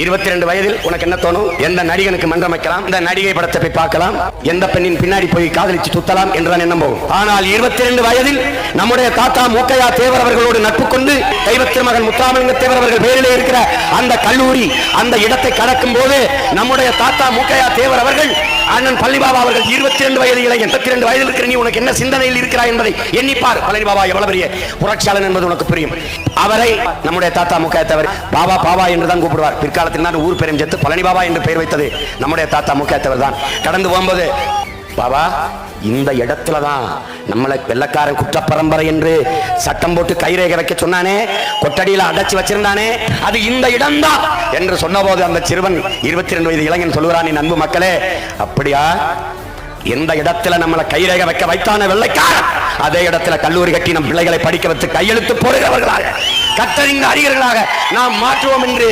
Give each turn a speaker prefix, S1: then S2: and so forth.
S1: இருபத்தி ரெண்டு வயதில் உனக்கு என்ன தோணும்? எந்த நடிகனுக்கு மன்றம் வைக்கலாம் இந்த நடிகை படத்தை போய் பார்க்கலாம். எந்த பெண்ணின் பின்னாடி போய் காதலிச்சு சுத்தலாம் என்றுதான் எண்ணம் போகும். ஆனால் இருபத்தி ரெண்டு வயதில் நம்முடைய தாத்தா மூக்கையா தேவர் அவர்களோடு நட்பு கொண்டு தெய்வ திருமகன் முத்தாமலிங்க தேவர் அவர்கள் பேரிலே இருக்கிற அந்த கல்லூரி அந்த இடத்தை கடக்கும் போது நம்முடைய தாத்தா மூக்கையா தேவர் அவர்கள் அண்ணன் பள்ளிபாபா அவர்கள் இருபத்தி ரெண்டு வயது இளைஞன் இருபத்தி ரெண்டு வயதில் இருக்கிற நீ உனக்கு என்ன சிந்தனையில் இருக்கிறாய் என்பதை எண்ணிப்பார் பழனிபாபா எவ்வளவு பெரிய புரட்சியாளன் என்பது உனக்கு புரியும். அவரை நம்முடைய தாத்தா முக்கியத்தவர் தேவர் பாபா பாபா என்று தான் கூப்பிடுவார். பிற்காலத்தில் தான் ஊர் பெரும் செத்து பழனிபாபா என்று பெயர் வைத்தது நம்முடைய தாத்தா முக்கியத்தவர் தேவர் தான் கடந்து போகும்போது பாபா இந்த இடத்துல தான் நம்மளை வெள்ளக்காரன் குற்ற பரம்பரை என்று சட்டம் போட்டு கைரேகை வைக்க சொன்னானே கொட்டடியில் அடைச்சி வச்சிருந்தானே அது இந்த இடம்தான் என்று சொன்னபோது அந்த சிறுவன் இருபத்தி ரெண்டு வயது இளைஞன் சொல்லுகிறான் என் அன்பு மக்களே அப்படியா? எந்த இடத்துல நம்மளை கைரேக வைக்க வைத்தான வெள்ளைக்காரன் அதே இடத்துல கல்லூரி கட்டி நம் பிள்ளைகளை படிக்க வைத்து கையெழுத்து போடுகிறவர்களாக கத்தறிந்த அறிஞர்களாக நாம் மாற்றுவோம் என்று